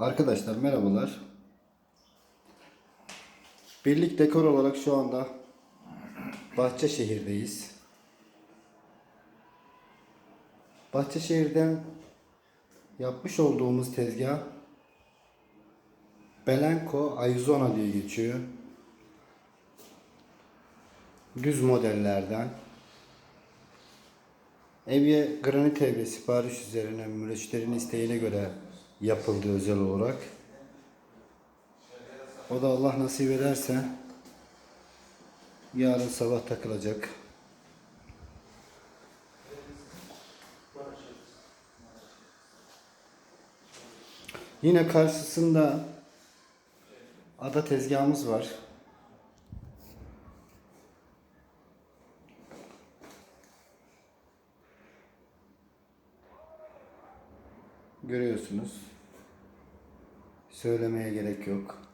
Arkadaşlar merhabalar. Birlik dekor olarak şu anda Bahçeşehir'deyiz. Bahçeşehir'den yapmış olduğumuz tezgah Belenko Arizona diye geçiyor. Düz modellerden. Evye granit evye sipariş üzerine müşterinin isteğine göre yapıldı özel olarak. O da Allah nasip ederse yarın sabah takılacak. Yine karşısında ada tezgahımız var. Görüyorsunuz. Söylemeye gerek yok.